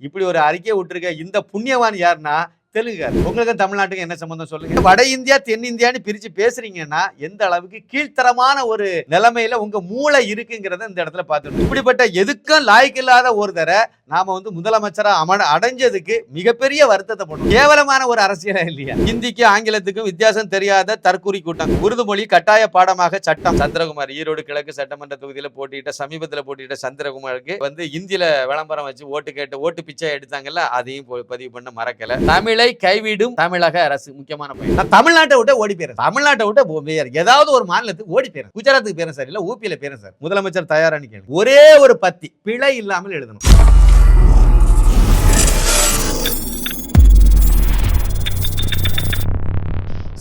இப்படி ஒரு அறிக்கை விட்டுருக்க இந்த புண்ணியவான் யாருன்னா தெலுங்குகார் உங்களுக்கு தமிழ்நாட்டுக்கு என்ன சம்பந்தம் சொல்லுங்க? வட இந்தியா தென்னிந்தியான்னு பிரிச்சு பேசுறீங்கன்னா எந்த அளவுக்கு கீழ்த்தரமான ஒரு நிலைமையில உங்க மூளை இருக்குங்கிறத இந்த இடத்துல பார்த்துட்டு இப்படிப்பட்ட எதுக்கும் லாய்க்கு இல்லாத ஒரு தர நாம வந்து முதலமைச்சரா அம அடைஞ்சதுக்கு மிகப்பெரிய வருத்தத்தை பண்ணும் கேவலமான ஒரு அரசியலா இல்லையா? ஹிந்திக்கு ஆங்கிலத்துக்கும் வித்தியாசம் தெரியாத தற்கூரி கூட்டம். உருது மொழி கட்டாய பாடமாக சட்டம். சந்திரகுமார் ஈரோடு கிழக்கு சட்டமன்ற தொகுதியில போட்டியிட்ட சமீபத்துல போட்டியிட்ட சந்திரகுமாருக்கு வந்து இந்தியில விளம்பரம் வச்சு ஓட்டு கேட்டு ஓட்டு பிச்சை எடுத்தாங்கல்ல அதையும் பதிவு பண்ண மறக்கல. தமிழை கைவிடும் தமிழக அரசு முக்கியமான பயன் நான் தமிழ்நாட்டை விட்டு ஓடி போயிறேன் தமிழ்நாட்டை விட்டு வேறு ஏதாவது ஒரு மாநிலத்துக்கு ஓடி போயிறேன் குஜராத்துக்கு போயிறேன் சார் இல்ல ஊபியில போயிறேன் சார். முதலமைச்சர் தயாரானு கேளு ஒரே ஒரு பத்தி பிழை இல்லாமல் எழுதணும்.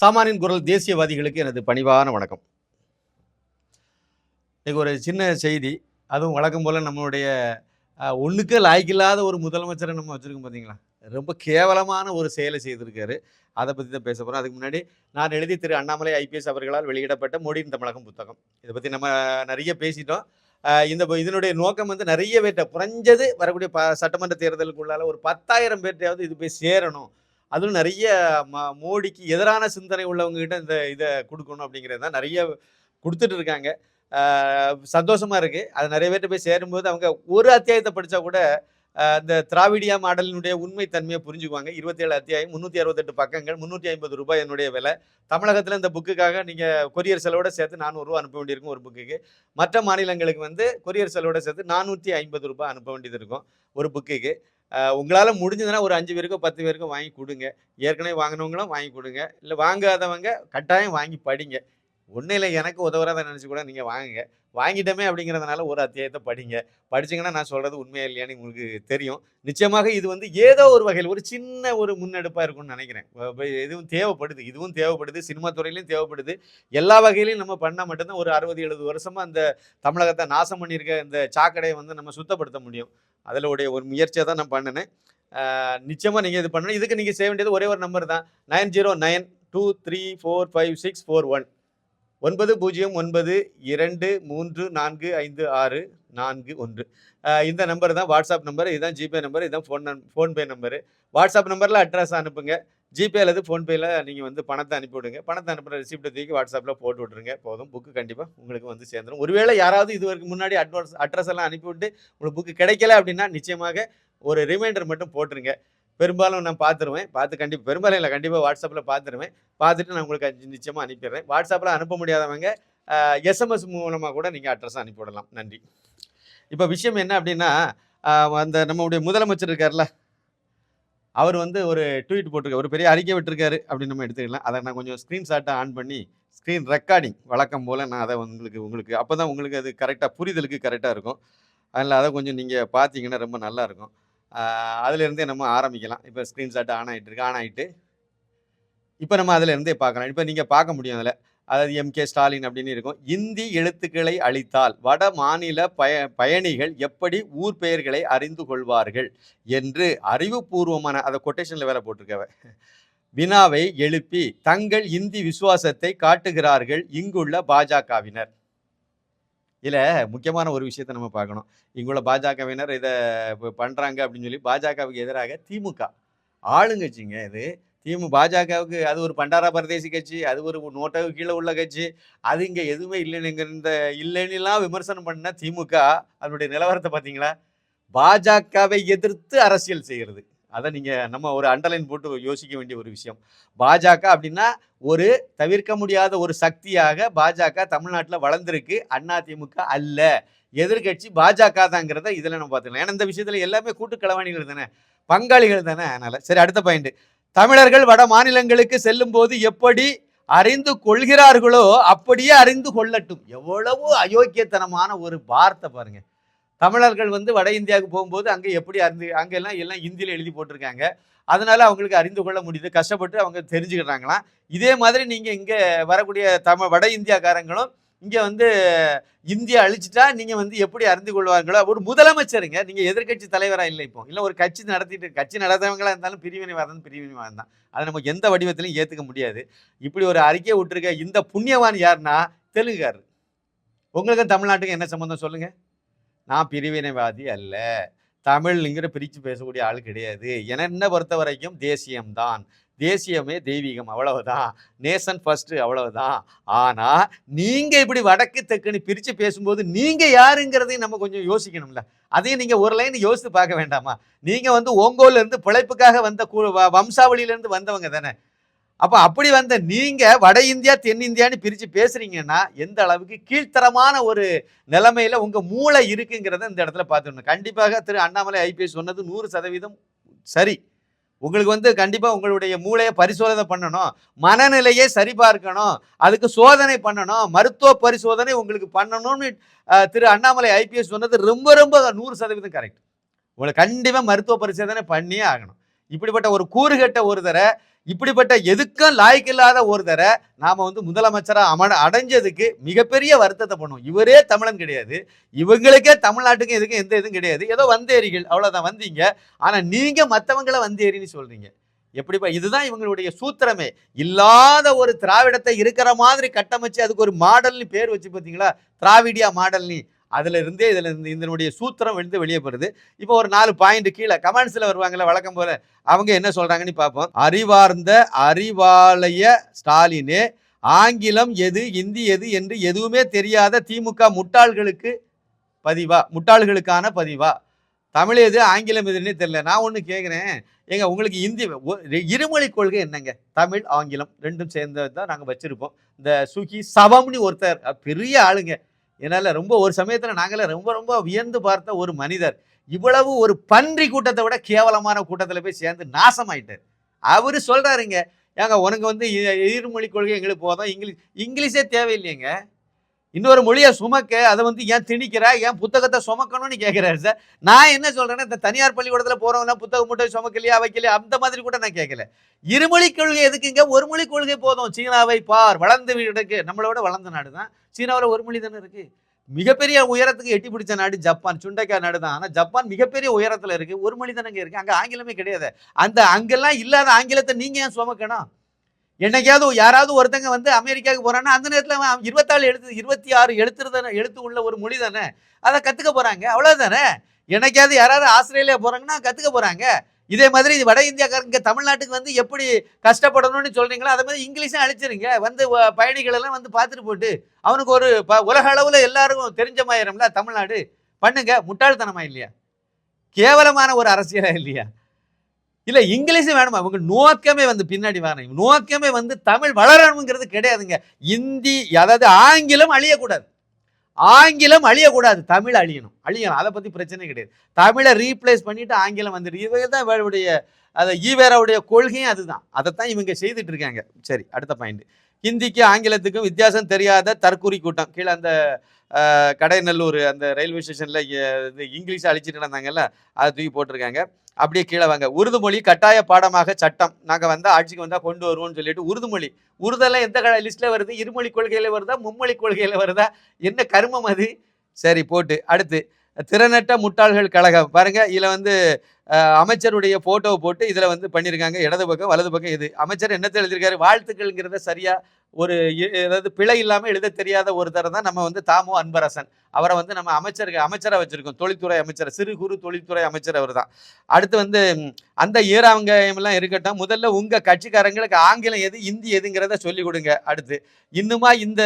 சாமானியன் குரல் தேசியவாதிகளுக்கு எனது பணிவான வணக்கம். இது ஒரு சின்ன செய்தி அதுவும் வழக்கம் போல் நம்மளுடைய ஒண்ணுக்கு லாய்க்கில்லாத ஒரு முதலமைச்சரை நம்ம வச்சுருக்கோம் பார்த்தீங்களா ரொம்ப கேவலமான ஒரு செயலை செய்திருக்காரு. அதை பற்றி தான் பேச போகிறோம் அதுக்கு முன்னாடி நான் எழுதி திரு அண்ணாமலை ஐபிஎஸ் அவர்களால் வெளியிடப்பட்ட மோடியின் தமிழகம் புத்தகம். இதை பற்றி நம்ம நிறைய பேசிட்டோம். இந்த இதனுடைய நோக்கம் வந்து நிறைய பேர்கிட்ட குறைஞ்சது வரக்கூடிய ப சட்டமன்ற தேர்தலுக்குள்ளால ஒரு பத்தாயிரம் பேர்ட்டையாவது இது போய் சேரணும். அதுவும் நிறைய ம மோடிக்கு எதிரான சிந்தனை உள்ளவங்ககிட்ட இந்த இதை கொடுக்கணும் அப்படிங்கிறது தான் நிறைய கொடுத்துட்டு இருக்காங்க. சந்தோஷமாக இருக்குது அது நிறைய பேர்கிட்ட போய் சேரும்போது அவங்க ஒரு அத்தியாயத்தை படித்தா கூட இந்த திராவிடியா மாடலினுடைய உண்மை தன்மையை புரிஞ்சுக்குவாங்க. இருபத்தேழு அத்தியாயம் முந்நூற்றி அறுபத்தெட்டு பக்கங்கள் முந்நூற்றி ஐம்பது ரூபாய் என்னுடைய விலை. தமிழகத்தில் இந்த புக்குக்காக நீங்கள் கொரியர் செலவோட சேர்த்து நானூறுரூவா அனுப்ப வேண்டியிருக்கும் ஒரு புக்குக்கு. மற்ற மாநிலங்களுக்கு வந்து கொரியர் செலவோட சேர்த்து நானூற்றி ஐம்பது ரூபாய் அனுப்ப வேண்டியது இருக்கும் ஒரு புக்குக்கு. உங்களால் முடிஞ்சதுன்னா ஒரு அஞ்சு பேருக்கோ பத்து பேருக்கோ வாங்கி கொடுங்க. ஏற்கனவே வாங்கினவங்களும் வாங்கி கொடுங்க. இல்லை வாங்காதவங்க கட்டாயம் வாங்கி படிங்க. ஒன்றும் இல்லை எனக்கு உதவுறத நினச்சி கூட நீங்கள் வாங்குங்க. வாங்கிட்டோமே அப்படிங்கிறதுனால ஒரு அத்தியாயத்தை படிங்க. படிச்சீங்கன்னா நான் சொல்கிறது உண்மையாக இல்லையான்னு உங்களுக்கு தெரியும். நிச்சயமாக இது வந்து ஏதோ ஒரு வகையில் ஒரு சின்ன ஒரு முன்னெடுப்பாக இருக்கும்னு நினைக்கிறேன். இதுவும் தேவைப்படுது. இதுவும் தேவைப்படுது. சினிமா துறையிலையும் தேவைப்படுது. எல்லா வகையிலையும் நம்ம பண்ணால் மட்டும்தான் ஒரு அறுபது எழுபது வருஷமாக அந்த தமிழகத்தை நாசம் பண்ணியிருக்க இந்த சாக்கடையை வந்து நம்ம சுத்தப்படுத்த முடியும். அதில் உடைய ஒரு முயற்சியை தான் நான் பண்ணினேன். நிச்சயமாக நீங்கள் இது பண்ணணும். இதுக்கு நீங்கள் செய்ய வேண்டியது ஒரே ஒரு நம்பர் தான். Nine zero nine two three four five six four one. ஒன்பது பூஜ்ஜியம் ஒன்பது இரண்டு மூன்று நான்கு ஐந்து ஆறு நான்கு ஒன்று. இந்த நம்பர் தான் வாட்ஸ்அப் நம்பர் இதுதான் ஜிபே நம்பர் இதுதான் ஃபோன் ஃபோன்பே நம்பரு வாட்ஸ்அப் நம்பரில் அட்ரஸ் அனுப்புங்க. ஜிபே அல்லது ஃபோன்பேயில் நீங்கள் வந்து பணத்தை அனுப்பி விடுங்க. பணத்தை அனுப்புகிற ரிசிப்ட்டை தூக்கி வாட்ஸ்அப்பில் போட்டு விட்ருங்க போதும். புக்கு கண்டிப்பாக உங்களுக்கு வந்து சேர்ந்துடும் ஒருவேளை யாராவது இதுவரைக்கும் முன்னாடி அட்வான்ஸ் அட்ரஸ் எல்லாம் அனுப்பிவிட்டு உங்களுக்கு புக்கு கிடைக்கல அப்படின்னா நிச்சயமாக ஒரு ரிமைண்டர் மட்டும் போட்டுருங்க. பெரும்பாலும் நான் பார்த்துருவேன். பார்த்து கண்டிப்பாக பெரும்பாலும் இல்லை கண்டிப்பாக வாட்ஸ்அப்பில் பார்த்துருவேன். பார்த்துட்டு நான் உங்களுக்கு அஞ்சு நிச்சயமாக அனுப்பிடுறேன். வாட்ஸ்அப்பில் அனுப்ப முடியாதவங்க எஸ்எம்எஸ் மூலமாக கூட நீங்கள் அட்ரஸ் அனுப்பிவிடலாம். நன்றி. இப்போ விஷயம் என்ன அப்படின்னா அந்த நம்மளுடைய முதலமைச்சர் இருக்கார்ல அவர் வந்து ஒரு ட்வீட் போட்டிருக்காரு. ஒரு பெரிய அறிக்கை விட்டுருக்காரு அப்படின்னு நம்ம எடுத்துக்கலாம். அதை நான் கொஞ்சம் ஸ்க்ரீன்ஷாட்டை ஆன் பண்ணி ஸ்க்ரீன் ரெக்கார்டிங் வழக்கம் போல் நான் அதை உங்களுக்கு உங்களுக்கு அப்போ தான் உங்களுக்கு அது கரெக்டாக புரிதலுக்கு கரெக்டாக இருக்கும். அதில் அதை கொஞ்சம் நீங்கள் பார்த்தீங்கன்னா ரொம்ப நல்லாயிருக்கும் அதுலேருந்தே நம்ம ஆரம்பிக்கலாம். இப்போ ஸ்க்ரீன்ஷாட் ஆன் ஆகிட்டு இருக்கு ஆன் ஆகிட்டு இப்போ நம்ம அதிலேருந்தே பார்க்கலாம். இப்போ நீங்கள் பார்க்க முடியும் அதில். அதாவது எம்கே ஸ்டாலின் அப்படின்னு இருக்கும். இந்தி எழுத்துக்களை அளித்தால் வட மாநில பய பயணிகள் எப்படி ஊர் பெயர்களை அறிந்து கொள்வார்கள் என்று அறிவுபூர்வமான அதை கொட்டேஷனில் வேலை போட்டிருக்கவ. வினாவை எழுப்பி தங்கள் இந்தி விசுவாசத்தை காட்டுகிறார்கள் இங்குள்ள பாஜகவினர். இதில் முக்கியமான ஒரு விஷயத்தை நம்ம பார்க்கணும். இங்குள்ள பாஜகவினர் இதை பண்ணுறாங்க அப்படின்னு சொல்லி பாஜகவுக்கு எதிராக திமுக. ஆளுங்கட்சிங்க இது. திமு பாஜகவுக்கு அது ஒரு பண்டாரா பரதேசி கட்சி அது ஒரு நோட்டாவுக்கு கீழே உள்ள கட்சி. அது இங்கே எதுவுமே இல்லைன்னு இந்த இல்லைன்னுலாம் விமர்சனம் பண்ண திமுக அதனுடைய நிலவரத்தை பார்த்தீங்களா? பாஜகவை எதிர்த்து அரசியல் செய்கிறது. அதை நீங்கள் நம்ம ஒரு அண்டர்லைன் போட்டு யோசிக்க வேண்டிய ஒரு விஷயம். பாஜக அப்படின்னா ஒரு தவிர்க்க முடியாத ஒரு சக்தியாக பாஜக தமிழ்நாட்டில் வளர்ந்துருக்கு. அண்ணா திமுக அல்ல. எதிர்கட்சி பாஜக தாங்கிறத இதில் நம்ம பார்த்துக்கலாம். ஏன்னா இந்த விஷயத்தில் எல்லாமே கூட்டு களவாணிகள் தானே. பங்காளிகள் தானே அதனால். சரி அடுத்த பாயிண்ட் தமிழர்கள் வட மாநிலங்களுக்கு செல்லும் போது எப்படி அறிந்து கொள்கிறார்களோ அப்படியே அறிந்து கொள்ளட்டும். எவ்வளவு அயோக்கியத்தனமான ஒரு வார்த்தை பாருங்கள் தமிழர்கள் வந்து வட இந்தியாவுக்கு போகும்போது அங்கே எப்படி அறிந்து அங்கெல்லாம் எல்லாம் ஹிந்தியில் எழுதி போட்டிருக்காங்க. அதனால அவங்களுக்கு அறிந்து கொள்ள முடியுது. கஷ்டப்பட்டு அவங்க தெரிஞ்சுக்கிறாங்களாம். இதே மாதிரி நீங்கள் இங்கே வரக்கூடிய தமிழ் வட இந்தியாக்காரங்களும் இங்கே வந்து இந்தியா அழிச்சிட்டா நீங்கள் வந்து எப்படி அறிந்து கொள்வார்களோ ஒரு முதலமைச்சருங்க. நீங்கள் எதிர்க்கட்சி தலைவராக இல்லை இப்போ. இல்லை ஒரு கட்சி நடத்திட்டு கட்சி நடத்தவங்களாக இருந்தாலும் பிரிவினைவாதம் பிரிவினைவாதம் தான். அதை நம்ம எந்த வடிவத்திலையும் ஏற்றுக்க முடியாது. இப்படி ஒரு அறிக்கையை விட்டுருக்க இந்த புண்ணியவான் யாருன்னா தெலுங்குகாரர் உங்களுக்கு தமிழ்நாட்டுக்கு என்ன சம்மந்தம் சொல்லுங்கள் நான் பிரிவினைவாதி அல்ல. தமிழ்ங்கிற பிரித்து பேசக்கூடிய ஆள் கிடையாது. என என்ன பொறுத்த வரைக்கும் தேசியம்தான் தேசியமே தெய்வீகம் அவ்வளவுதான். நேசன் ஃபஸ்ட்டு அவ்வளவுதான். ஆனால் நீங்கள் இப்படி வடக்கு தெக்குன்னு பிரித்து பேசும்போது நீங்கள் யாருங்கிறதையும் நம்ம கொஞ்சம் யோசிக்கணும்ல. அதையும் நீங்கள் ஒரு லைன் யோசித்து பார்க்க வேண்டாமா? நீங்கள் வந்து ஓங்கோல்ல பிழைப்புக்காக வந்த கு- வ- வந்தவங்க தானே. அப்போ அப்படி வந்த நீங்கள் வட இந்தியா தென்னிந்தியான்னு பிரித்து பேசுகிறீங்கன்னா எந்த அளவுக்கு கீழ்த்தரமான ஒரு நிலைமையில் உங்கள் மூளை இருக்குங்கிறத இந்த இடத்துல பார்த்துக்கணும். கண்டிப்பாக திரு அண்ணாமலை ஐபிஎஸ் சொன்னது நூறு சதவீதம் சரி. உங்களுக்கு வந்து கண்டிப்பாக உங்களுடைய மூளையை பரிசோதனை பண்ணணும். மனநிலையை சரிபார்க்கணும் அதுக்கு சோதனை பண்ணணும். மருத்துவ பரிசோதனை உங்களுக்கு பண்ணணும்னு திரு அண்ணாமலை ஐபிஎஸ் சொன்னது ரொம்ப ரொம்ப நூறு சதவீதம் கரெக்ட் உங்களுக்கு கண்டிப்பாக மருத்துவ பரிசோதனை பண்ணியே ஆகணும். இப்படிப்பட்ட ஒரு கூறுகட்ட ஒருத்தரை இப்படிப்பட்ட எதுக்கும் லாய்க்கில்லாத ஒருத்தரை நாம் வந்து முதலமைச்சராக அம அடைஞ்சதுக்கு மிகப்பெரிய வருத்தத்தை பண்ணுவோம். இவரே தமிழன் கிடையாது. இவங்களுக்கே தமிழ்நாட்டுக்கும் எதுக்கும் எந்த இதுவும் கிடையாது. ஏதோ வந்தேரிகள் அவ்வளோதான் வந்தீங்க. ஆனால் நீங்கள் மத்தவங்கள வந்தேரின்னு சொல்கிறீங்க எப்படிப்பா? இதுதான் இவங்களுடைய சூத்திரமே. இல்லாத ஒரு திராவிடத்தை இருக்கிற மாதிரி கட்டமைச்சு அதுக்கு ஒரு மாடல்னு பேர் வச்சு பார்த்தீங்களா? திராவிடியா மாடல்னு. அதுல இருந்தே இதுல இருந்து இதனுடைய சூத்திரம் எழுந்து வெளியே போறது. இப்போ ஒரு நாலு பாயிண்ட் கீழே கமெண்ட்ஸ்ல வருவாங்கல்ல வழக்கம் போல அவங்க என்ன சொல்றாங்கன்னு பார்ப்போம். அறிவார்ந்த அறிவாலய ஸ்டாலினே ஆங்கிலம் எது இந்தி எது என்று எதுவுமே தெரியாத திமுக முட்டாள்களுக்கு பதிவா முட்டாள்களுக்கான பதிவா? தமிழ் எது ஆங்கிலம் எதுன்னே தெரியல. நான் ஒன்று கேட்குறேன் ஏங்க உங்களுக்கு இந்தி இருமொழி கொள்கை என்னங்க? தமிழ் ஆங்கிலம் ரெண்டும் சேர்ந்தது தான் நாங்கள் வச்சிருப்போம். இந்த சுகி சவம்னு ஒருத்தர் பெரிய ஆளுங்க. என்னால் ரொம்ப ஒரு சமயத்தில் நாங்களே ரொம்ப ரொம்ப வியந்து பார்த்த ஒரு மனிதர் இவ்வளவு ஒரு பன்றி கூட்டத்தை விட கேவலமான கூட்டத்தில் போய் சேர்ந்து நாசமாயிட்டார். அவர் சொல்கிறாருங்க ஏங்க உனக்கு வந்து எதிர்மொழி கொள்கை எங்களுக்கு போதும் இங்கிலீஷ் இங்கிலீஷே தேவையில்லைங்க இன்னொரு மொழியை சுமக்க அதை வந்து ஏன் திணிக்கிற ஏன் புத்தகத்தை சுமக்கணும்னு கேட்குறாரு சார். நான் என்ன சொல்கிறேன்னா இந்த தனியார் பள்ளிக்கூடத்தில் போகிறவங்களாம் புத்தகம் மட்டும் சுமக்கலையா வைக்கலையா அந்த மாதிரி கூட நான் கேட்கல இருமொழி கொள்கை எதுக்குங்க ஒரு மொழி கொள்கை போதும். சீனாவை பார் வளர்ந்து விடக்கு. நம்மளோட வளர்ந்த நாடு தான். சீனாவில் ஒரு மொழி தானே இருக்குது மிகப்பெரிய உயரத்துக்கு எட்டி பிடிச்ச நாடு ஜப்பான். சுண்டைக்காய் நாடு தான். ஆனால் ஜப்பான் மிகப்பெரிய உயரத்தில் இருக்குது ஒரு மொழி தானங்க இருக்குது அங்கே ஆங்கிலமே கிடையாது. அந்த அங்கெல்லாம் இல்லாத ஆங்கிலத்தை நீங்கள் ஏன் சுமக்கணும்? என்னைக்காவது யாராவது ஒருத்தங்க வந்து அமெரிக்காவுக்கு போறான்னா அந்த நேரத்தில் அவன் இருபத்தாலு எழுத்து இருபத்தி ஆறு எழுத்துறதான எழுத்து உள்ள ஒரு மொழி தானே? அதை கத்துக்க போறாங்க. அவ்வளவுதானே? என்னைக்காவது யாராவது ஆஸ்திரேலியா போறாங்கன்னா கத்துக்க போறாங்க. இதே மாதிரி வட இந்தியாக்காரங்க தமிழ்நாட்டுக்கு வந்து எப்படி கஷ்டப்படணும்னு சொல்றீங்களோ அதே மாதிரி இங்கிலீஷும் அழிச்சிருங்க. வந்து பயணிகளெல்லாம் வந்து பார்த்துட்டு போட்டு அவனுக்கு ஒரு ப- உலக அளவில் எல்லாருக்கும் தெரிஞ்ச மாதிரிம்ல தமிழ்நாடு. பண்ணுங்க. முட்டாள்தனமா இல்லையா? கேவலமான ஒரு அரசியலா இல்லையா? இல்ல இங்கிலீஷும் வேணுமா? இவங்க நோக்கமே வந்து பின்னாடி வரணும் நோக்கமே வந்து தமிழ் வளரணுங்கிறது கிடையாதுங்க. இந்தி அதாவது ஆங்கிலம் அழியக்கூடாது. ஆங்கிலம் அழியக்கூடாது. தமிழ் அழியணும். அழியணும். அதை பத்தி பிரச்சனை கிடையாது. தமிழை ரீப்ளேஸ் பண்ணிட்டு ஆங்கிலம் வந்துட்டு இவங்க தான் இவருடைய அதை ஈவேராவுடைய கொள்கையும் அதுதான். அதைத்தான் இவங்க செய்துட்டு இருக்காங்க. சரி அடுத்த பாயிண்ட் ஹிந்திக்கு ஆங்கிலத்துக்கும் வித்தியாசம் தெரியாத தற்கூரி கூட்டம். கீழே அந்த கடைநல்லூர் அந்த ரயில்வே ஸ்டேஷனில் இது இங்கிலீஷ் அழிச்சிட்டு நடந்தாங்கல்ல அதை தூக்கி போட்டிருக்காங்க. அப்படியே கீழே வாங்க. உருதுமொழி கட்டாய பாடமாக சட்டம். நாங்கள் வந்தால் ஆட்சிக்கு வந்தால் கொண்டு வருவோம்னு சொல்லிட்டு உருதுமொழி. உருதெல்லாம் எந்த லிஸ்ட்டில் வருது? இருமொழி கொள்கையில் வருதா? மும்மொழி கொள்கையில் வருதா? என்ன கருமம் அது? சரி போட்டு. அடுத்து திறனற்ற முட்டாள்கள் கழகம். பாருங்க இதில் வந்து அமைச்சருடைய ஃபோட்டோவை போட்டு இதில் வந்து பண்ணியிருக்காங்க இடது பக்கம் வலது பக்கம் இது. அமைச்சர் என்னத்தை எழுதியிருக்காரு? வாழ்த்துக்கள்ங்கிறத சரியாக ஒரு இ- அதாவது பிழை இல்லாமல் எழுத தெரியாத ஒருத்தர் தான் நம்ம வந்து தாமோ அன்பரசன். அவரை வந்து நம்ம அமைச்சருக்கு அமைச்சராக வச்சுருக்கோம். தொழில்துறை அமைச்சர் சிறு குறு தொழில்துறை அமைச்சர் அவர் தான். அடுத்து வந்து அந்த ஈராவங்கயம்லாம் இருக்கட்டும் முதல்ல உங்கள் கட்சிக்காரங்களுக்கு ஆங்கிலம் எது இந்தி எதுங்கிறத சொல்லி கொடுங்க. அடுத்து இன்னுமா இந்த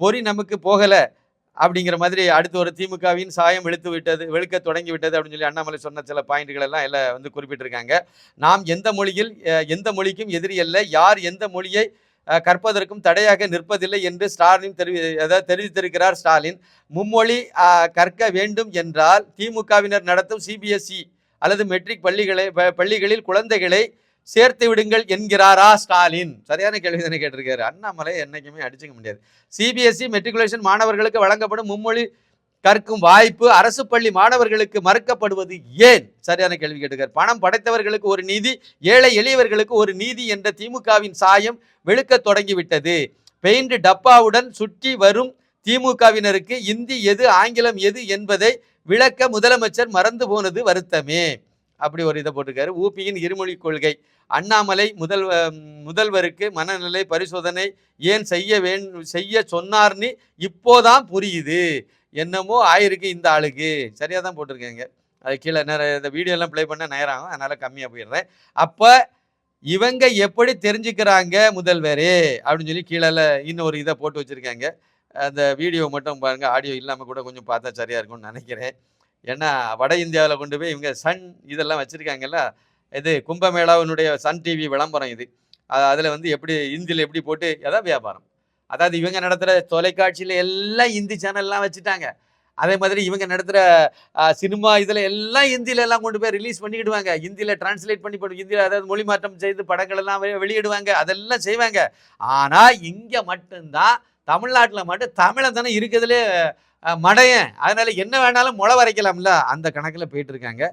பொறி நமக்கு போகலை அப்படிங்கிற மாதிரி அடுத்து ஒரு திமுகவின் சாயம் வெளுத்து விட்டது வெளுக்க தொடங்கி விட்டது அப்படின்னு சொல்லி அண்ணாமலை சொன்ன சில பாயிண்ட்கள் எல்லாம் எல்லாம் வந்து குறிப்பிட்டிருக்காங்க. நாம் எந்த மொழியில் எந்த மொழிக்கும் எதிரி அல்ல யார் எந்த மொழியை கற்பதற்கும் தடையாக நிற்பதில்லை என்று ஸ்டாலின் தெரிவி அதாவது தெரிவித்திருக்கிறார் ஸ்டாலின். மும்மொழி கற்க வேண்டும் என்றால் திமுகவினர் நடத்தும் சிபிஎஸ்இ அல்லது மெட்ரிக் பள்ளிகளை ப- பள்ளிகளில் குழந்தைகளை சேர்த்து விடுங்கள் என்கிறாரா ஸ்டாலின்? சரியான கேள்வி தானே கேட்டிருக்காரு. அண்ணாமலை என்னைக்குமே அடிச்சுக்க முடியாது. சிபிஎஸ்இ மெட்ரிகுலேஷன் மாணவர்களுக்கு வழங்கப்படும் மும்மொழி கற்கும் வாய்ப்பு அரசு பள்ளி மாணவர்களுக்கு மறுக்கப்படுவது ஏன்? சரியான கேள்வி கேட்டுக்கார். பணம் படைத்தவர்களுக்கு ஒரு நீதி ஏழை எளியவர்களுக்கு ஒரு நீதி என்ற திமுகவின் சாயம் வெளுக்க தொடங்கிவிட்டது. பெயிண்ட் டப்பாவுடன் சுற்றி வரும் திமுகவினருக்கு இந்தி எது ஆங்கிலம் எது என்பதை விளக்க முதலமைச்சர் மறந்து போனது வருத்தமே. அப்படி ஒரு இதை போட்டிருக்காரு ஊபியின் இருமொழி கொள்கை. அண்ணாமலை முதல் முதல்வருக்கு மனநிலை பரிசோதனை ஏன் செய்ய வேண் செய்ய சொன்னார்னு இப்போதான் புரியுது. என்னமோ ஆயிருக்கு இந்த ஆளுக்கு. சரியாக தான் போட்டிருக்கேங்க. அது கீழே நிறைய இந்த வீடியோலாம் ப்ளே பண்ண நேரம் ஆகும். அதனால் கம்மியாக போயிடுறேன். அப்போ இவங்க எப்படி தெரிஞ்சுக்கிறாங்க முதல்வரே அப்படின்னு சொல்லி கீழே இன்னொரு இதை போட்டு வச்சுருக்காங்க. அந்த வீடியோ மட்டும் பாருங்கள் ஆடியோ இல்லாமல் கூட கொஞ்சம் பார்த்தா சரியாக இருக்கும்னு நினைக்கிறேன். ஏன்னா வட இந்தியாவில் கொண்டு போய் இவங்க சன் இதெல்லாம் வச்சுருக்காங்கல்ல. இது கும்பமேளாவினுடைய சன் டிவி விளம்பரம் இது. அதில் வந்து எப்படி இந்தியில் எப்படி போட்டு அதான் வியாபாரம். அதாவது இவங்க நடத்துகிற தொலைக்காட்சியில் எல்லாம் இந்தி சேனல்லாம் வச்சுட்டாங்க. அதே மாதிரி இவங்க நடத்துகிற சினிமா இதில் எல்லாம் ஹிந்தியில எல்லாம் கொண்டு போய் ரிலீஸ் பண்ணிக்கிடுவாங்க. ஹிந்தியில் டிரான்ஸ்லேட் பண்ணி போட்டு ஹிந்தியில் அதாவது மொழி மாற்றம் செய்து படங்கள் எல்லாம் வெளியிடுவாங்க. அதெல்லாம் செய்வாங்க. ஆனால் இங்கே மட்டும்தான் தமிழ்நாட்டில் மட்டும் தமிழை தானே இருக்கிறதுலே மடையன். அதனால் என்ன வேணாலும் முளை வரைக்கலாம்ல. அந்த கணக்கில் போயிட்டுருக்காங்க.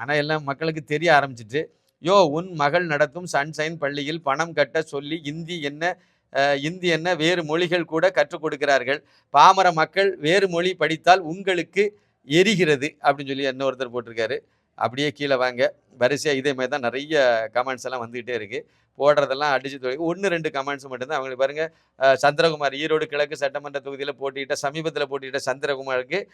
ஆனால் எல்லாம் மக்களுக்கு தெரிய ஆரம்பிச்சிட்டு யோ உன் மகள் நடத்தும் சன்ஷைன் பள்ளியில் பணம் கட்ட சொல்லி இந்தி என்ன இந்தி என்ன வேறு மொழிகள் கூட கற்றுக் கொடுக்கிறார்கள். பாமர மக்கள் வேறு மொழி படித்தால் உங்களுக்கு எரிகிறது அப்படின்னு சொல்லி இன்னொருத்தர் போட்டிருக்காரு. அப்படியே கீழே வாங்க. வரிசையாக இதே மாதிரி தான் நிறைய கமெண்ட்ஸ் எல்லாம் வந்துக்கிட்டே இருக்குது போடுறதெல்லாம் அடிச்சு தொழில் ஒன்று ரெண்டு கமெண்ட்ஸ் மட்டும்தான். அவங்களுக்கு பாருங்க சந்திரகுமார் ஈரோடு கிழக்கு சட்டமன்ற தொகுதியில் போட்டியிட்ட சமீபத்தில் போட்டியிட்ட சந்திரகுமாருக்கு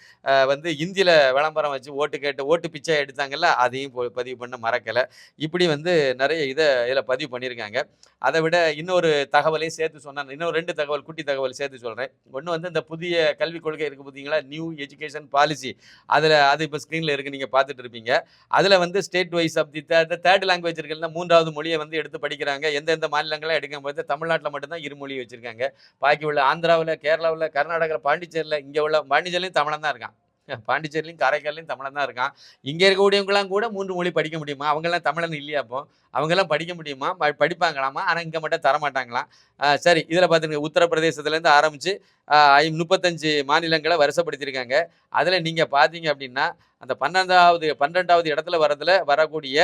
வந்து இந்தியில் விளம்பரம் வச்சு ஓட்டு கேட்டு ஓட்டு பிச்சை எடுத்தாங்கல்ல அதையும் போ- பதிவு பண்ண மறக்கலை. இப்படி வந்து நிறைய இதை இதில் பதிவு பண்ணியிருக்காங்க. அதை விட இன்னொரு தகவலையும் சேர்த்து சொன்னாங்க இன்னொரு ரெண்டு தகவல் குட்டி தகவல் சேர்த்து சொல்கிறேன் ஒன்று வந்து இந்த புதிய கல்விக் கொள்கை இருக்குது பார்த்தீங்களா நியூ எஜுகேஷன் பாலிசி அதில் அது இப்போ ஸ்க்ரீனில் இருக்குது நீங்கள் பார்த்துட்டு இருப்பீங்க. அதில் வந்து state wise of the third language இருக்குன்னா மூன்றாவது மொழியை வந்து எடுத்து படிக்கிறாங்க. எந்தெந்த மாநிலங்களாக எடுக்கும் போது தமிழ்நாட்டில் மட்டும்தான் இருமொழி வச்சுருக்காங்க. பாக்கி உள்ள ஆந்திராவில் கேரளாவில் கர்நாடகாவில் பாண்டிச்சேரியில் இங்கே உள்ள பாண்டிச்சேரிலையும் தமிழன் தான் இருக்கான். பாண்டிச்சேரிலையும் காரைக்காலையும் தமிழன் தான் இருக்கான். இங்கே இருக்கக்கூடியவங்களாம் கூட மூன்று மொழி படிக்க முடியுமா? அவங்கெல்லாம் தமிழன் இல்லையா அப்போ? அவங்கெல்லாம் படிக்க முடியுமா? படிப்பாங்களாமா? ஆனால் இங்கே மட்டும் தர மாட்டாங்களாம் சரி இதில் பார்த்துங்க உத்தரப்பிரதேசத்துலேருந்து ஆரம்பித்து முப்பத்தஞ்சு மாநிலங்களை வருஷப்படுத்தியிருக்காங்க அதில் நீங்கள் பார்த்தீங்க அப்படின்னா அந்த பன்னெண்டாவது பன்னெண்டாவது இடத்துல வரதில் வரக்கூடிய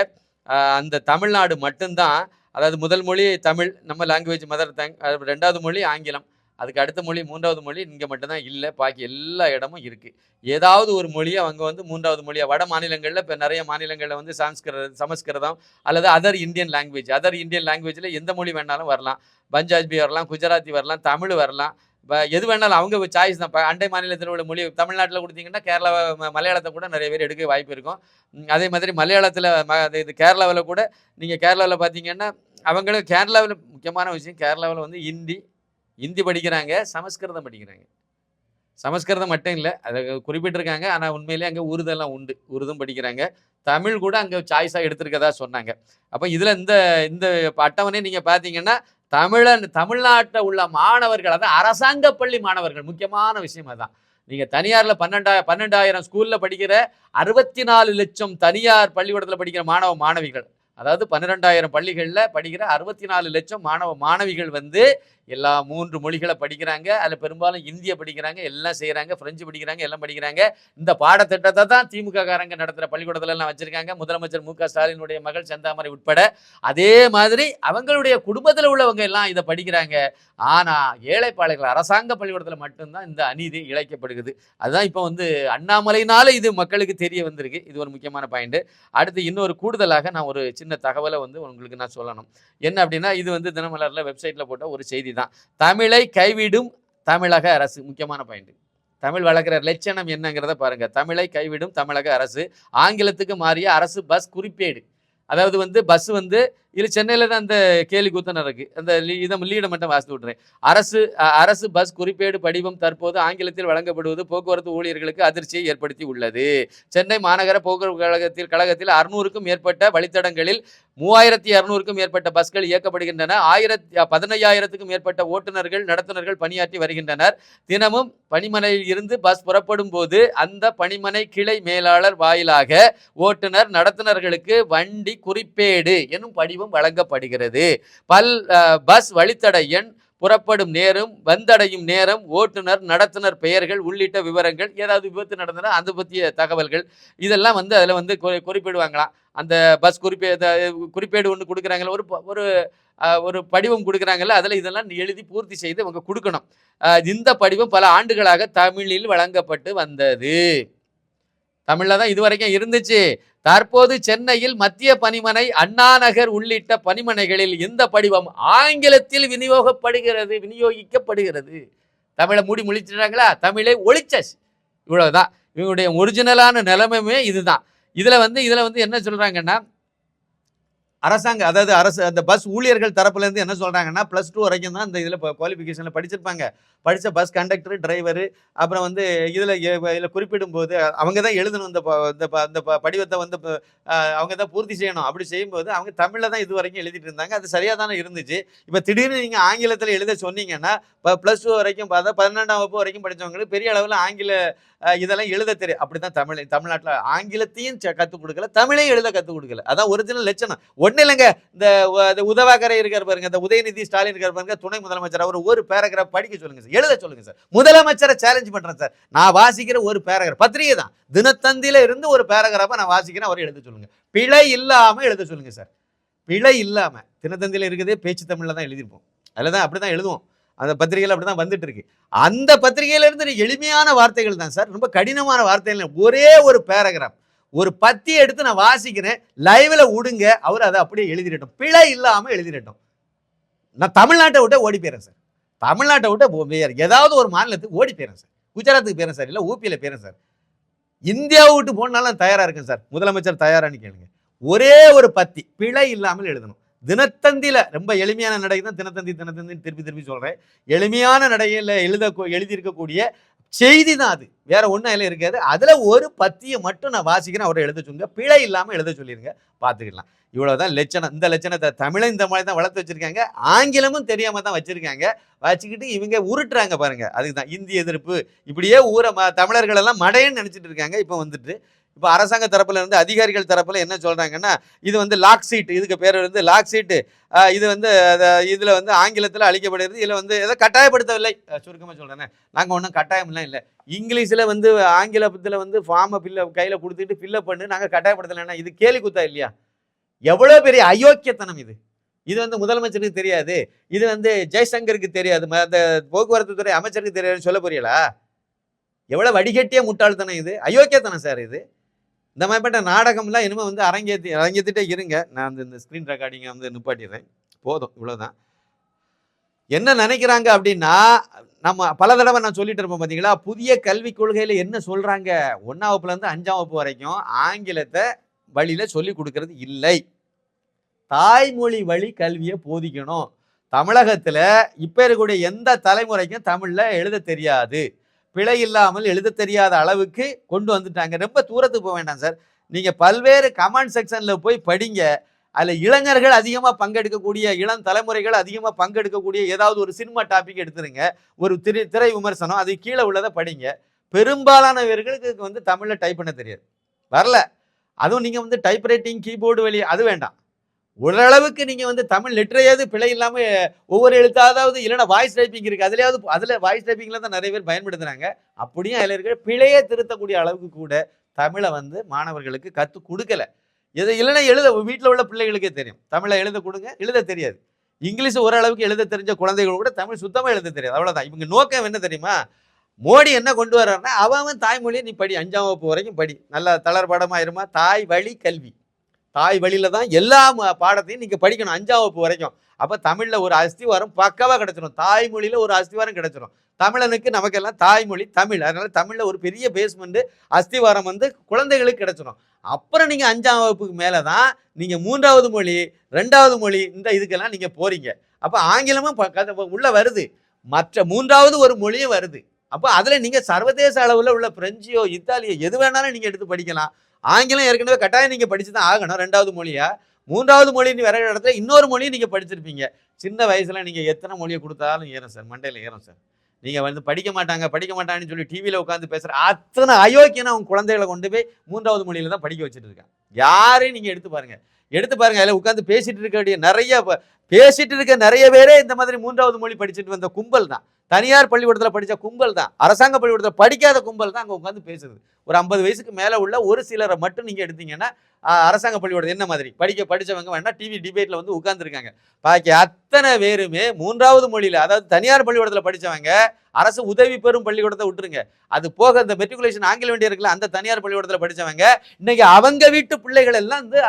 அந்த தமிழ்நாடு மட்டும்தான் அதாவது முதல் மொழி தமிழ் நம்ம லாங்குவேஜ் மதர் தங் ரெண்டாவது மொழி ஆங்கிலம். அதுக்கு அடுத்த மொழி மூன்றாவது மொழி இங்கே மட்டும்தான் இல்லை பாக்கி எல்லா இடமும் இருக்குது ஏதாவது ஒரு மொழியை அவங்க வந்து மூன்றாவது மொழியாக வட மாநிலங்களில் இப்போ நிறைய மாநிலங்களில் வந்து சான்ஸ்கிருத சமஸ்கிருதம் அல்லது other Indian language other Indian லாங்குவேஜில் எந்த மொழி வேணாலும் வரலாம். பஞ்சாபி வரலாம் குஜராத்தி வரலாம் தமிழ் வரலாம். இப்போ எது வேணாலும் அவங்க சாய்ஸ் தான். இப்போ அண்டை மாநிலத்தில் உள்ள மொழி தமிழ்நாட்டில் கொடுத்தீங்கன்னா கேரளா மலையாளத்தை கூட நிறைய பேர் எடுக்க வாய்ப்பு இருக்கும். அதே மாதிரி மலையாளத்தில் ம அது இது கேரளாவில் கூட நீங்கள் கேரளாவில் பார்த்தீங்கன்னா அவங்களும் கேரளாவில் முக்கியமான விஷயம் கேரளாவில் வந்து ஹிந்தி ஹிந்தி படிக்கிறாங்க சமஸ்கிருதம் படிக்கிறாங்க. சமஸ்கிருதம் மட்டும் இல்லை அதை குறிப்பிட்டிருக்காங்க ஆனால் உண்மையிலேயே அங்கே உருதெல்லாம் உண்டு உருதும் படிக்கிறாங்க. தமிழ் கூட அங்கே சாய்ஸாக எடுத்திருக்கதா சொன்னாங்க. அப்போ இதில் இந்த இந்த அட்டவணை நீங்கள் பார்த்தீங்கன்னா தமிழன் தமிழ்நாட்டில் உள்ள மாணவர்கள் அதான் அரசாங்க பள்ளி மாணவர்கள் முக்கியமான விஷயம் அதுதான் நீங்கள் தனியாரில் பன்னெண்டா பன்னெண்டாயிரம் ஸ்கூலில் படிக்கிற அறுபத்தி நாலு லட்சம் தனியார் பள்ளிக்கூடத்தில் படிக்கிற மாணவ மாணவிகள். அதாவது பன்னிரெண்டாயிரம் பள்ளிகளில் படிக்கிற அறுபத்தி நாலு லட்சம் மாணவ மாணவிகள் வந்து எல்லா மூன்று மொழிகளை படிக்கிறாங்க அதில் பெரும்பாலும் இந்திய படிக்கிறாங்க எல்லாம் செய்கிறாங்க ஃப்ரெஞ்சு படிக்கிறாங்க எல்லாம் படிக்கிறாங்க. இந்த பாடத்திட்டத்தை தான் திமுக காரங்க நடத்துகிற பள்ளிக்கூடத்துல எல்லாம் முதலமைச்சர் மு க ஸ்டாலினுடைய மகள் செந்தாமரை உட்பட. அதே மாதிரி அவங்களுடைய குடும்பத்தில் உள்ளவங்க எல்லாம் இதை படிக்கிறாங்க. ஆனால் ஏழைப்பாளைகள் அரசாங்க பள்ளிக்கூடத்தில் மட்டும்தான் இந்த அநீதி இழைக்கப்படுகிறது. அதுதான் இப்போ வந்து அண்ணாமலையினால இது மக்களுக்கு தெரிய வந்திருக்கு. இது ஒரு முக்கியமான பாயிண்ட் அடுத்து இன்னொரு கூடுதலாக நான் ஒரு சின்ன தகவலை வந்து உங்களுக்கு நான் சொல்லணும். என்ன அப்படின்னா இது வந்து தினமலரில் வெப்சைட்டில் போட்ட ஒரு செய்தி தான் தமிழை கைவிடும் தமிழக அரசு முக்கியமான பாயிண்ட் தமிழ் வளர்க்குற லட்சணம் என்னங்கிறத பாருங்க. தமிழை கைவிடும் தமிழக அரசு. ஆங்கிலத்துக்கு மாறிய அரசு பஸ் குறிப்பேடு. அதாவது வந்து பஸ் வந்து இது சென்னையில் தான் அந்த கேலி குத்தம் நடக்கு. அந்த இதை லீடை மட்டும் வாசித்து விட்றேன் அரசு அரசு பஸ் குறிப்பேடு படிவம் தற்போது ஆங்கிலத்தில் வழங்கப்படுவது போக்குவரத்து ஊழியர்களுக்கு அதிர்ச்சியை ஏற்படுத்தி உள்ளது. சென்னை மாநகர போக்குவரத்து கழகத்தில் கழகத்தில் அறுநூறுக்கும் மேற்பட்ட வழித்தடங்களில் மூவாயிரத்தி இரநூறுக்கும் மேற்பட்ட பஸ்கள் இயக்கப்படுகின்றன. ஆயிரத்தி பதினையாயிரத்துக்கும் மேற்பட்ட ஓட்டுநர்கள் நடத்துனர்கள் பணியாற்றி வருகின்றனர். தினமும் பணிமனையில் இருந்து பஸ் புறப்படும் போது அந்த பணிமனை கிளை மேலாளர் வாயிலாக ஓட்டுநர் நடத்துனர்களுக்கு வண்டி குறிப்பேடு எனும் படிவம் வழங்கப்படுகிறது. பல் பஸ் வழித்தட எண் புறப்படும் நேரம் வந்தடையும் நேரம் ஓட்டுநர் நடத்துனர் பெயர்கள் உள்ளிட்ட விவரங்கள் ஏதாவது விபத்து நடந்தனா அது பற்றிய தகவல்கள் இதெல்லாம் வந்து அதில் வந்து குறிப்பிடுவாங்களாம் அந்த பஸ் குறிப்பே குறிப்பேடு ஒன்று கொடுக்குறாங்களா ஒரு ஒரு ஒரு படிவம் கொடுக்குறாங்கல்ல அதில் இதெல்லாம் எழுதி பூர்த்தி செய்து அவங்க கொடுக்கணும். அஹ், இந்த படிவம் பல ஆண்டுகளாக தமிழில் வழங்கப்பட்டு வந்தது. தமிழில் தான் இது வரைக்கும் இருந்துச்சு. தற்போது சென்னையில் மத்திய பணிமனை அண்ணா நகர் உள்ளிட்ட பணிமனைகளில் இந்த படிவம் ஆங்கிலத்தில் விநியோகப்படுகிறது விநியோகிக்கப்படுகிறது. தமிழை மூடி முழிச்சிடுறாங்களா? தமிழை ஒழிச்சாச்சு. இவ்வளவுதான். இவங்களுடைய ஒரிஜினலான நிலைமையுமே இதுதான். இதில் வந்து இதில் வந்து என்ன சொல்கிறாங்கன்னா அரசாங்க அதாவது அரசு அந்த பஸ் ஊழியர்கள் தரப்புல இருந்து என்ன சொல்றாங்கன்னா ப்ளஸ் டூ வரைக்கும் தான் இந்த இதில் குவாலிஃபிகேஷனில் படிச்சிருப்பாங்க. படித்த பஸ் கண்டக்டர் டிரைவரு அப்புறம் வந்து இதில் இதில் குறிப்பிடும் போது அவங்க தான் எழுதணும் இந்த இந்த ப- படிவத்தை வந்து அவங்க தான் பூர்த்தி செய்யணும். அப்படி செய்யும்போது அவங்க தமிழில் தான் இது வரைக்கும் எழுதிட்டு இருந்தாங்க. அது சரியாக தானே இருந்துச்சு. இப்போ திடீர்னு நீங்கள் ஆங்கிலத்தில் எழுத சொன்னீங்கன்னா இப்போ ப்ளஸ் டூ வரைக்கும் பார்த்தா பதினெண்டாம் வகுப்பு வரைக்கும் படிச்சவங்களுக்கு பெரிய அளவில் ஆங்கில இதெல்லாம் எழுத தெரியும். அப்படி தான் தமிழ் தமிழ்நாட்டில் ஆங்கிலத்தையும் கற்றுக் கொடுக்கல தமிழையும் எழுத கற்றுக் கொடுக்கல. அதான் ஒரிஜினல் லட்சணம். ஒன்றும் இல்லைங்க. இந்த உ- இந்த உதவாக்கரை இருக்கார் பாருங்க. இந்த உதயநிதி ஸ்டாலின் இருக்கார் பாருங்க. துணை முதலமைச்சர். அவர் ஒரு பேராகிராஃப் படிக்க சொல்லுங்க சார். எழுத சொல்லுங்க சார். முதலமைச்சரை சேலஞ்ச் பண்றேன் சார். நான் வாசிக்கிற ஒரு பேராகிராஃப் பத்திரிகை தான். தினத்தந்தியில இருந்து ஒரு பேராகிராஃபை நான் வாசிக்கிறேன். அவர் எழுத சொல்லுங்க. பிழை இல்லாம எழுத சொல்லுங்க சார். பிழை இல்லாம. தினத்தந்தியில இருக்கிறதே பேச்சு தமிழ்ல தான் எழுதியிருப்போம். அதில் தான் அப்படி தான் எழுதுவோம். அந்த பத்திரிகையில் அப்படி தான் வந்துட்டு இருக்கு அந்த பத்திரிகையிலேருந்து எளிமையான வார்த்தைகள் தான் சார். ரொம்ப கடினமான வார்த்தைகள். ஒரே ஒரு பேராகிராஃப் ஒரு பத்தி எடுத்து நான் வாசிக்கிறேன் லைவ்ல விடுங்க அவர் அதை அப்படியே எழுதிடட்டும். பிழை இல்லாமல் எழுதிடட்டும். நான் தமிழ்நாட்டை விட்டு ஓடி போயிறேன் சார். தமிழ்நாட்டை விட்டு ஏதாவது ஒரு மாநிலத்துக்கு ஓடி போயிறேன் சார். குஜராத்துக்கு போயிறேன் சார். இல்லை ஊபியில் போயிறேன் சார். இந்தியாவை விட்டு போனாலும் தயாராக இருக்கேன் சார். முதலமைச்சர் தயாரான்னு கேளுங்க. ஒரே ஒரு பத்தி பிழை இல்லாமல் எழுதணும். தினத்தந்தியில ரொம்ப எளிமையான நடை தான் தினத்தந்தி தினத்தந்தி திருப்பி திருப்பி சொல்றேன். எளிமையான நடையில் எழுத எழுதியிருக்கக்கூடிய செய்தி தான் அது. வேற ஒன்றும் அதில் இருக்காது. அதில் ஒரு பத்தியை மட்டும் நான் வாசிக்கிறேன். அவரை எழுத சொல்லுங்க. பிழை இல்லாமல் எழுத சொல்லிருங்க. பார்த்துக்கலாம். இவ்வளோதான் லட்சணம். இந்த லட்சணத்தை தமிழை இந்த மாதிரி தான் வளர்த்து வச்சுருக்காங்க. ஆங்கிலமும் தெரியாமல் தான் வச்சுருக்காங்க. வச்சுக்கிட்டு இவங்க உருட்டுறாங்க பாருங்கள் அதுக்கு தான் இந்தி எதிர்ப்பு. இப்படியே ஊரை ம- தமிழர்களெல்லாம் மடையன்னு நினச்சிட்டு இருக்காங்க. இப்போ வந்துட்டு இப்போ அரசாங்க தரப்புல இருந்து அதிகாரிகள் தரப்புல என்ன சொல்கிறாங்கன்னா இது வந்து லாக் சீட் இதுக்கு பேர் வந்து லாக் சீட்டு இது வந்து அதை இதில் வந்து ஆங்கிலத்தில் அழிக்கப்படுகிறது. இதில் வந்து எதை கட்டாயப்படுத்தவில்லை. சுருக்கமாக சுருக்கமா நாங்கள் ஒன்றும் கட்டாயம்லாம் இல்லை. இங்கிலீஷில் வந்து ஆங்கிலத்தில் வந்து ஃபார்மை ஃபில்ல கையில் கொடுத்துட்டு ஃபில்லப் பண்ணி நாங்கள் கட்டாயப்படுத்தலைன்னா இது கேலி குத்தா இல்லையா? எவ்வளோ பெரிய அயோக்கியத்தனம் இது. இது வந்து முதலமைச்சருக்கு தெரியாது. இது வந்து ஜெய்சங்கருக்கு தெரியாது. ம- அந்த போக்குவரத்து துறை அமைச்சருக்கு தெரியாதுன்னு சொல்ல புரியலா? எவ்வளோ வடிகட்டிய முட்டாள்தனம் இது. அயோக்கியத்தனம் சார் இது. இந்த மாதிரிப்பட்ட நாடகம்லாம் இனிமேல் வந்து அரங்கேற்றி அரங்கேற்றிட்டே இருங்க. நான் அந்த இந்த ஸ்க்ரீன் ரெக்கார்டிங்கை வந்து நிப்பாட்டிடுறேன். போதும் இவ்வளோதான் என்ன நினைக்கிறாங்க அப்படின்னா நம்ம பல தடவை நான் சொல்லிட்டு இருப்போம் பார்த்தீங்களா புதிய கல்விக் கொள்கையில் என்ன சொல்கிறாங்க ஒன்றாம் வகுப்புலேருந்து அஞ்சாம் வகுப்பு வரைக்கும் ஆங்கிலத்தை வழியில் சொல்லி கொடுக்கறது இல்லை. தாய்மொழி வழி கல்வியை போதிக்கணும். தமிழகத்தில் இப்போ இருக்கக்கூடிய எந்த தலைமுறைக்கும் தமிழில் எழுத தெரியாது. பிழை இல்லாமல் எழுத தெரியாத அளவுக்கு கொண்டு வந்துட்டாங்க. ரொம்ப தூரத்துக்கு போக வேண்டாம் சார். நீங்கள் பல்வேறு கமெண்ட் செக்ஷனில் போய் படிங்க. அதில் இளைஞர்கள் அதிகமாக பங்கெடுக்கக்கூடிய இளம் தலைமுறைகள் அதிகமாக பங்கெடுக்கக்கூடிய ஏதாவது ஒரு சினிமா டாபிக் எடுத்துருங்க. ஒரு திரை திரை விமர்சனம் அது கீழே உள்ளதை படிங்க. பெரும்பாலானவர்களுக்கு வந்து தமிழில் டைப் பண்ண தெரியாது. வரல. அதுவும் நீங்கள் வந்து டைப் ரைட்டிங் கீபோர்டு வழி அது வேண்டாம். ஓரளவுக்கு நீங்கள் வந்து தமிழ் லெட்டரையாவது பிழை இல்லாமல் ஒவ்வொரு எழுத்தாவது இல்லைன்னா வாய்ஸ் டைப்பிங் இருக்குது அதுலேயாவது அதில் வாய்ஸ் டைப்பிங்கில் தான் நிறைய பேர் பயன்படுத்துகிறாங்க அப்படியும் அதில் இருக்கிற பிழையை திருத்தக்கூடிய அளவுக்கு கூட தமிழை வந்து மாணவர்களுக்கு கற்றுக் கொடுக்கல. எது இல்லைன்னா எழுத வீட்டில் உள்ள பிள்ளைகளுக்கே தெரியும். தமிழை எழுத கொடுங்க எழுத தெரியாது. இங்கிலீஷ் ஓரளவுக்கு எழுத தெரிஞ்ச குழந்தைகள் கூட தமிழ் சுத்தமாக எழுத தெரியாது. அவ்வளோதான் இவங்க நோக்கம் என்ன தெரியுமா? மோடி என்ன கொண்டு வர்றாருன்னா அவன் அவன் தாய்மொழியை நீ படி அஞ்சாம் வகுப்பு வரைக்கும் படி. நல்லா தளர்பாடமாக இருமா? தாய் வழி கல்வி. தாய் வழியில தான் எல்லா பாடத்தையும் நீங்கள் படிக்கணும் அஞ்சாம் வகுப்பு வரைக்கும். அப்போ தமிழில் ஒரு அஸ்திவாரம் பக்காவாக கிடச்சிடும் தாய்மொழியில் ஒரு அஸ்திவாரம் கிடைச்சிடும் தமிழனுக்கு நமக்கெல்லாம் தாய்மொழி தமிழ். அதனால் தமிழில் ஒரு பெரிய பேஸ்மெண்ட்டு அஸ்திவாரம் வந்து குழந்தைகளுக்கு கிடைச்சிடும் அப்புறம் நீங்கள் அஞ்சாம் வகுப்புக்கு மேலே தான் நீங்கள் மூன்றாவது மொழி ரெண்டாவது மொழி இந்த இதுக்கெல்லாம் நீங்கள் போகிறீங்க அப்போ ஆங்கிலமும் உள்ளே வருது. மற்ற மூன்றாவது ஒரு மொழியும் வருது. அப்போ அதில் நீங்கள் சர்வதேச அளவில் உள்ள பிரெஞ்சியோ இத்தாலியோ எது வேணாலும் நீங்கள் எடுத்து படிக்கலாம். ஆங்கிலம் ஏற்கனவே கட்டாயம் நீங்கள் படித்து தான் ஆகணும் ரெண்டாவது மொழியாக மூன்றாவது மொழி நீ வேற இடத்துல இன்னொரு மொழியும் நீங்கள் படிச்சிருப்பீங்க. சின்ன வயசில் நீங்கள் எத்தனை மொழியை கொடுத்தாலும் ஏறும் சார் மண்டையில் ஏறும் சார். நீங்கள் வந்து படிக்க மாட்டாங்க படிக்க மாட்டாங்கன்னு சொல்லி டிவியில் உட்காந்து பேசுகிற அத்தனை அயோக்கியனை அவங்க குழந்தைகளை கொண்டு போய் மூன்றாவது மொழியில் தான் படிக்க வச்சுட்டு இருக்கான் யாரையும் நீங்கள் எடுத்து பாருங்கள் எடுத்து பாருங்கள் அதில் உட்காந்து பேசிகிட்டு இருக்க வேண்டிய நிறைய பேசிட்டு இருக்க நிறைய பேரே இந்த மாதிரி மூன்றாவது மொழி படிச்சுட்டு வந்த கும்பல் தான். தனியார் பள்ளிக்கூடத்தில் படித்த கும்பல் தான். அரசாங்க பள்ளிக்கூடத்தில் படிக்காத கும்பல் தான் அங்கே உட்காந்து பேசுது. ஒரு ஐம்பது வயசுக்கு மேலே உள்ள ஒரு சிலரை மட்டும் நீங்கள் எடுத்தீங்கன்னா அரசாங்க பள்ளிக்கூடம் என்ன மாதிரி? படிக்க படிச்சவங்க வேணா டிவி டிபேட்டில் வந்து உட்காந்துருக்காங்க பாக்கி அத்தனை பேருமே மூன்றாவது மொழியில் அதாவது தனியார் பள்ளிக்கூடத்தில் படிச்சவங்க அரசு உதவி பெறும் பள்ளிக்கூடத்தை விட்டுருங்க. அது போக இந்த மெட்ரிகுலேஷன் ஆங்கில வேண்டிய இருக்குல்ல அந்த தனியார் பள்ளிக்கூடத்தில் படிச்சவங்க இன்னைக்கு அவங்க வீட்டு பிள்ளைகள் எல்லாம் வந்து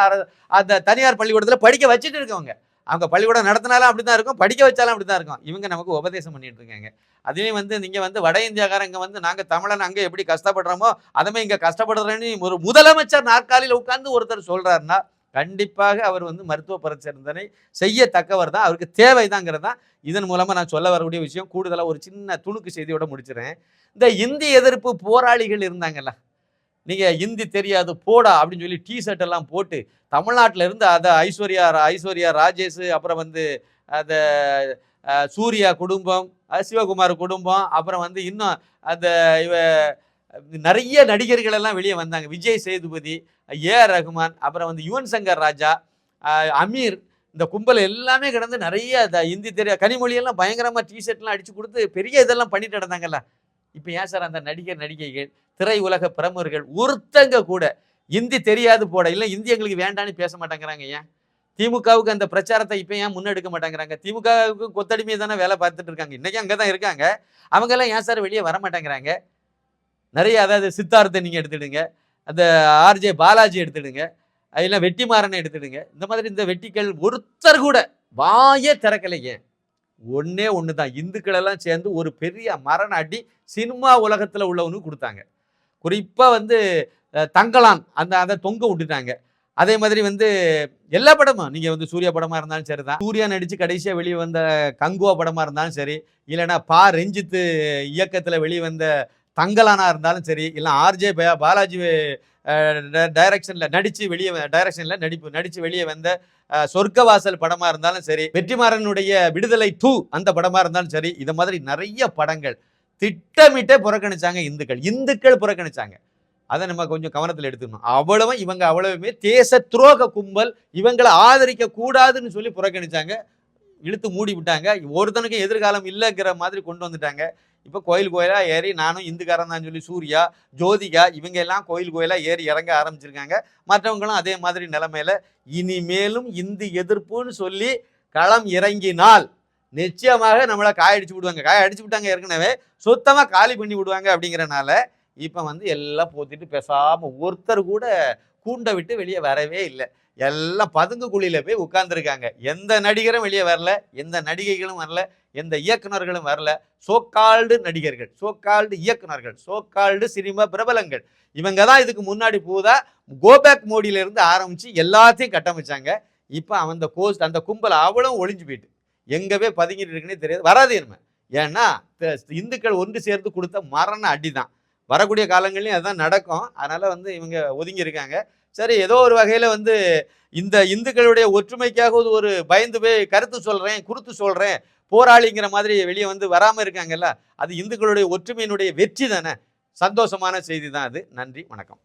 அந்த தனியார் பள்ளிக்கூடத்தில் படிக்க வச்சுட்டு இருக்கவங்க. அவங்க பள்ளிக்கூடம் நடத்தினாலும் அப்படி தான் இருக்கும் படிக்க வச்சாலும் அப்படி தான் இருக்கும். இவங்க நமக்கு உபதேசம் பண்ணிட்டு இருக்காங்க. அதுவே வந்து நீங்கள் வந்து வட இந்தியாக்காரங்க வந்து நாங்கள் தமிழன் அங்கே எப்படி கஷ்டப்படுறோமோ அதமே இங்கே கஷ்டப்படுறேன்னு ஒரு முதலமைச்சர் நாற்காலியில் உட்கார்ந்து ஒருத்தர் சொல்கிறாருன்னா கண்டிப்பாக அவர் வந்து மருத்துவ பரிசோதனை செய்யத்தக்கவர் தான். அவருக்கு தேவைதாங்கிறது தான். இதன் மூலமாக நான் சொல்ல வரக்கூடிய விஷயம். கூடுதலாக ஒரு சின்ன துணுக்கு செய்தியோட முடிச்சிடறேன். இந்த இந்தி எதிர்ப்பு போராளிகள் இருந்தாங்கல்ல நீங்கள் இந்தி தெரியாது போடா அப்படின்னு சொல்லி டிஷர்ட் எல்லாம் போட்டு தமிழ்நாட்டில் இருந்து அதை ஐஸ்வர்யா ஐஸ்வர்யா ராஜேஷ் அப்புறம் வந்து அந்த சூர்யா குடும்பம் சிவகுமார் குடும்பம் அப்புறம் வந்து இன்னும் அந்த இவ நிறைய நடிகர்கள் எல்லாம் வெளியே வந்தாங்க. விஜய் சேதுபதி ஏ ரகுமான் அப்புறம் வந்து யுவன் சங்கர் ராஜா அமீர் இந்த கும்பல் எல்லாமே கிடந்து நிறைய இந்த இந்தி தெரிய கனிமொழியெல்லாம் பயங்கரமாக டிஷர்ட்லாம் அடித்து கொடுத்து பெரிய இதெல்லாம் பண்ணிட்டு நடந்தாங்கல்ல. இப்போ ஏன் சார் அந்த நடிகர் நடிகைகள் திரை உலக பிரமுகர்கள் ஒருத்தங்க கூட? இந்தி தெரியாது போட இல்லை இந்தி எங்களுக்கு வேண்டான்னு பேச மாட்டேங்கிறாங்க ஏன்? திமுகவுக்கு அந்த பிரச்சாரத்தை இப்போ ஏன் முன்னெடுக்க மாட்டேங்கிறாங்க? திமுகவுக்கு கொத்தடிமையை தானே வேலை பார்த்துட்டு இருக்காங்க. இன்றைக்கி அங்கே தான் இருக்காங்க. அவங்க எல்லாம் ஏன் சார் வெளியே வர மாட்டேங்கிறாங்க? நிறைய அதாவது சித்தார்த்தை நீங்கள் எடுத்துடுங்க. அந்த ஆர்ஜே பாலாஜி எடுத்துடுங்க. இல்லை வெட்டிமாறனை எடுத்துடுங்க. இந்த மாதிரி இந்த வெட்டிக்கள் ஒருத்தர் கூட வாயே திறக்கலை ஒன்றே ஒன்று தான் இந்துக்களெல்லாம் சேர்ந்து ஒரு பெரிய மரண அடி சினிமா உலகத்தில் உள்ளவனுக்கு கொடுத்தாங்க. குறிப்பாக வந்து தங்கலான் அந்த அதை தொங்க விட்டுட்டாங்க. அதே மாதிரி வந்து எல்லா படமும் நீங்கள் வந்து சூர்யா படமாக இருந்தாலும் சரி தான் சூர்யா நடித்து கடைசியாக வெளியே வந்த கங்குவா படமாக இருந்தாலும் சரி இல்லைன்னா பா ரஞ்சித்து இயக்கத்தில் வெளியே வந்த தங்கலானா இருந்தாலும் சரி இல்லை ஆர்ஜே பாலாஜி டைரக்ஷனில் நடித்து வெளியே டைரக்ஷனில் நடிப்பு நடித்து வெளியே வந்த சொர்க்கவாசல் படமாக இருந்தாலும் சரி வெற்றிமாறனுடைய விடுதலை டூ அந்த படமாக இருந்தாலும் சரி இது மாதிரி நிறைய படங்கள் திட்டமிட்டே புறக்கணிச்சாங்க இந்துக்கள். இந்துக்கள் புறக்கணிச்சாங்க. அதை நம்ம கொஞ்சம் கவனத்தில் எடுத்துக்கணும். அவ்வளவும் இவங்க அவ்வளவுமே தேச துரோக கும்பல் இவங்களை ஆதரிக்க கூடாதுன்னு சொல்லி புறக்கணிச்சாங்க. இழுத்து மூடி விட்டாங்க ஒருத்தனுக்கும் எதிர்காலம் இல்லைங்கிற மாதிரி கொண்டு வந்துட்டாங்க. இப்போ கோயில் கோயிலாக ஏறி நானும் இந்துக்காரன் தான் சொல்லி சூர்யா ஜோதிகா இவங்க எல்லாம் கோயில் கோயிலாக ஏறி இறங்க ஆரம்பிச்சிருக்காங்க. மற்றவங்களும் அதே மாதிரி நிலைமையில் இனிமேலும் இந்து எதிர்ப்புன்னு சொல்லி களம் இறங்கினால் நிச்சயமாக நம்மளை காய அடிச்சு விடுவாங்க. காய அடிச்சு விட்டாங்க ஏற்கனவே. சுத்தமாக காலி பண்ணி விடுவாங்க அப்படிங்கிறனால இப்போ வந்து எல்லாம் போத்திட்டு பேசாமல் ஒருத்தர் கூட கூண்டை விட்டு வெளியே வரவே இல்லை. எல்லாம் பதுங்கு குழியில் போய் உட்கார்ந்துருக்காங்க. எந்த நடிகரும் வெளியே வரல எந்த நடிகைகளும் வரல எந்த இயக்குனர்களும் வரல. சோக்கால்டு நடிகர்கள் சோக்கால்டு இயக்குனர்கள் சோக்கால்டு சினிமா பிரபலங்கள். இவங்க தான் இதுக்கு முன்னாடி பூதா கோபேக் மோடியிலேருந்து ஆரம்பித்து எல்லாத்தையும் கட்டமைச்சாங்க. இப்போ அந்த கோஸ்ட் அந்த கும்பல் அவ்வளோ ஒளிஞ்சு போயிட்டு எங்கே போய் பதுங்கிட்டு இருக்குன்னே தெரியாது. வராது என்ன ஏன்னா இந்துக்கள் ஒன்று சேர்ந்து கொடுத்த மரண அடி தான் வரக்கூடிய காலங்கள்லையும் அதுதான் நடக்கும். அதனால் வந்து இவங்க ஒதுங்கி இருக்காங்க சரி ஏதோ ஒரு வகையில் வந்து இந்த இந்துக்களுடைய ஒற்றுமைக்காக ஒரு பயந்து போய் கருத்து சொல்கிறேன் குருத்து சொல்கிறேன் போராளிங்கிற மாதிரி வெளியே வந்து வராமல் இருக்காங்கல்ல அது இந்துக்களுடைய ஒற்றுமையினுடைய வெற்றி தானே? சந்தோஷமான செய்தி தான் அது. நன்றி வணக்கம்.